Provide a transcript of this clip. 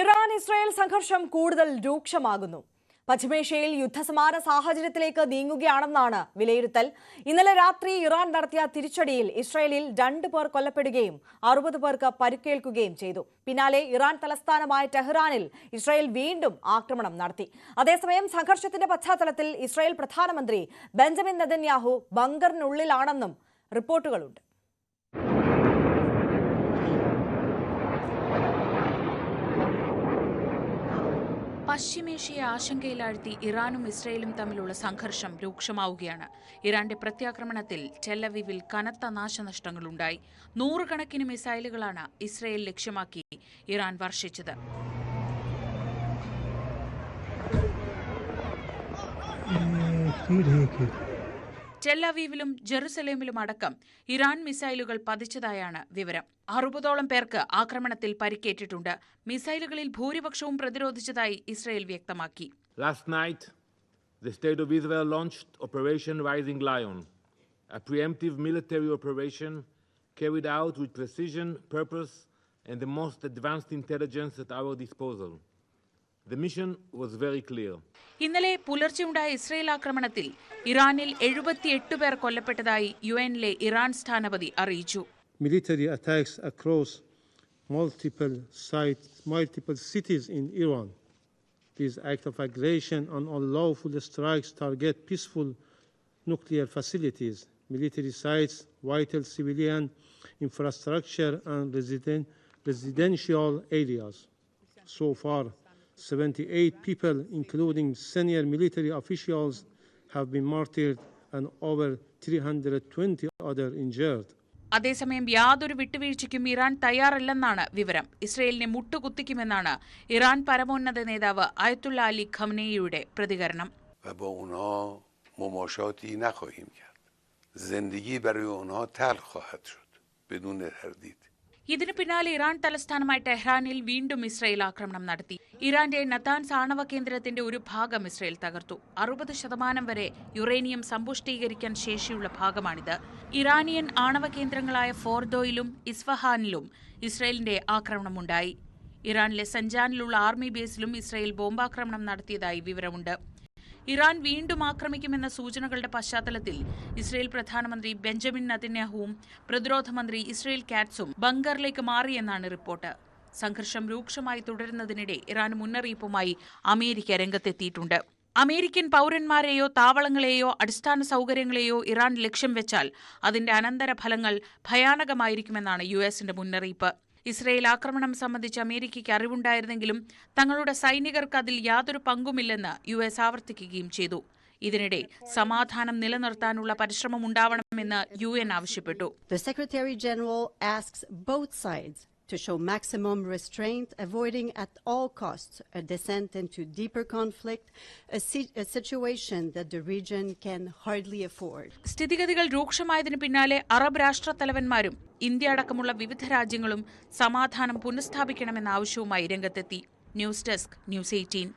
Iran Israel സംഘർഷം കൂടുതൽ രൂക്ഷമാകുന്നു. പശ്ചിമേഷ്യയിൽ യുദ്ധസമാന സാഹചര്യത്തിലേക്ക് നീങ്ങുകയാണെന്നാണ് വിലയിരുത്തൽ. ഇന്നലെ രാത്രി ഇറാൻ നടത്തിയ തിരിച്ചടിയിൽ ഇസ്രായേലിൽ രണ്ടു പേർ കൊല്ലപ്പെടുകയും അറുപത് പേർക്ക് പരുക്കേൽക്കുകയും ചെയ്തു. പിന്നാലെ ഇറാൻ തലസ്ഥാനമായ ടെഹ്റാനിൽ ഇസ്രായേൽ വീണ്ടും ആക്രമണം നടത്തി. അതേസമയം സംഘർഷത്തിന്റെ പശ്ചാത്തലത്തിൽ ഇസ്രായേൽ പ്രധാനമന്ത്രി ബെഞ്ചമിൻ നെതന്യാഹു ബങ്കറിനുള്ളിലാണെന്നും റിപ്പോർട്ടുകളുണ്ട്. പശ്ചിമേഷ്യയെ ആശങ്കയിലാഴ്ത്തി ഇറാനും ഇസ്രയേലും തമ്മിലുള്ള സംഘർഷം രൂക്ഷമാവുകയാണ്. ഇറാന്റെ പ്രത്യാക്രമണത്തിൽ ടെല്ലവിവിൽ കനത്ത നാശനഷ്ടങ്ങളുണ്ടായി. നൂറുകണക്കിന് മിസൈലുകളാണ് ഇസ്രയേൽ ലക്ഷ്യമാക്കി ഇറാൻ വർഷിച്ചത്. ടെല്ലവീവിലും ജെറുസലേമിലും അടക്കം ഇറാൻ മിസൈലുകൾ പതിച്ചതായാണ് വിവരം അറുപതോളം പേർക്ക് ആക്രമണത്തിൽ പരിക്കേറ്റിട്ടുണ്ട് മിസൈലുകളിൽ ഭൂരിപക്ഷവും പ്രതിരോധിച്ചതായി ഇസ്രയേൽ വ്യക്തമാക്കി Last night, the State of Israel launched Operation Rising Lion, a preemptive military operation carried out with precision, purpose, and the most advanced intelligence at our disposal. The mission was very clear. ഇന്നലെ പുലർച്ചെയുണ്ടായ Israel ആക്രമണത്തിൽ ഇറാനിൽ എഴുപത്തിയെട്ട് പേർ കൊല്ലപ്പെട്ടതായി U എന്നിലെ Iran സ്ഥാനപതി അറിയിച്ചു military attacks across multiple sites, multiple cities in Iran. These acts of aggression and unlawful strikes target peaceful nuclear facilities, military sites, vital civilian infrastructure, and resident, residential areas. So far, 78 people, including senior military officials, have been martyred and over 320 others injured. അതേസമയം യാതൊരു വിട്ടുവീഴ്ചയ്ക്കും Iran തയ്യാറല്ലെന്നാണ് വിവരം ഇസ്രയേലിനെ മുട്ടുകുത്തിക്കുമെന്നാണ് Iran പരമോന്നത നേതാവ് അയത്തുള്ള അലി ഖംനേയുടെ പ്രതികരണം و با اونها مماشاتی نخواهیم کرد زندگی برای اونها تلخ خواهد شد بدون تردید ഇതിനു പിന്നാലെ Iran തലസ്ഥാനമായ ടെഹ്റാനിൽ വീണ്ടും ഇസ്രയേൽ ആക്രമണം നടത്തി. ഇറാന്റെ നതാൻസ് ആണവ കേന്ദ്രത്തിന്റെ ഒരു ഭാഗം ഇസ്രയേൽ തകർത്തു. അറുപത് ശതമാനം വരെ യുറേനിയം സമ്പുഷ്ടീകരിക്കാൻ ശേഷിയുള്ള ഭാഗമാണിത്. ഇറാനിയൻ ആണവ കേന്ദ്രങ്ങളായ ഫോർദോയിലും ഇസ്ഫഹാനിലും ഇസ്രയേലിന്റെ ആക്രമണമുണ്ടായി. ഇറാനിലെ സഞ്ചാനിലുള്ള ആർമി ബേസിലും ഇസ്രയേൽ ബോംബാക്രമണം നടത്തിയതായി വിവരമുണ്ട്. ഇറാൻ വീണ്ടും ആക്രമിക്കുമെന്ന സൂചനകളുടെ പശ്ചാത്തലത്തിൽ ഇസ്രയേൽ പ്രധാനമന്ത്രി ബെഞ്ചമിൻ നതന്യാഹുവും പ്രതിരോധ മന്ത്രി ഇസ്രയേൽ കാറ്റ്സും ബങ്കറിലേക്ക് മാറിയെന്നാണ് റിപ്പോർട്ട്. സംഘർഷം രൂക്ഷമായി തുടരുന്നതിനിടെ ഇറാൻ മുന്നറിയിപ്പുമായി അമേരിക്ക രംഗത്തെത്തിയിട്ടുണ്ട്. അമേരിക്കൻ പൗരന്മാരെയോ താവളങ്ങളെയോ അടിസ്ഥാന സൗകര്യങ്ങളെയോ ഇറാൻ ലക്ഷ്യം വെച്ചാൽ അതിന്റെ അനന്തരഫലങ്ങൾ ഭയാനകമായിരിക്കുമെന്നാണ് യു എസിന്റെ മുന്നറിയിപ്പ്. ഇസ്രയേൽ ആക്രമണം സംബന്ധിച്ച് അമേരിക്കയ്ക്ക് അറിവുണ്ടായിരുന്നെങ്കിലും തങ്ങളുടെ സൈനികർക്ക് അതിൽ യാതൊരു പങ്കുമില്ലെന്ന് യു എസ് ആവർത്തിക്കുകയും ചെയ്തു. ഇതിനിടെ സമാധാനം നിലനിർത്താനുള്ള പരിശ്രമം ഉണ്ടാവണമെന്ന് യു എൻ ആവശ്യപ്പെട്ടു. The Secretary General asks to show maximum restraint, avoiding at all costs a descent into deeper conflict, a, si- a situation that the region can hardly afford. സ്ഥിതിഗതികൾ രൂക്ഷമായതിനു പിന്നാലെ അറബ് രാഷ്ട്രത്തലവന്മാരും ഇന്ത്യ അടക്കമുള്ള വിവിധ രാജ്യങ്ങളും സമാധാനം പുനഃസ്ഥാപിക്കണമെന്ന ആവശ്യവുമായി രംഗത്തെത്തി news desk news eighteen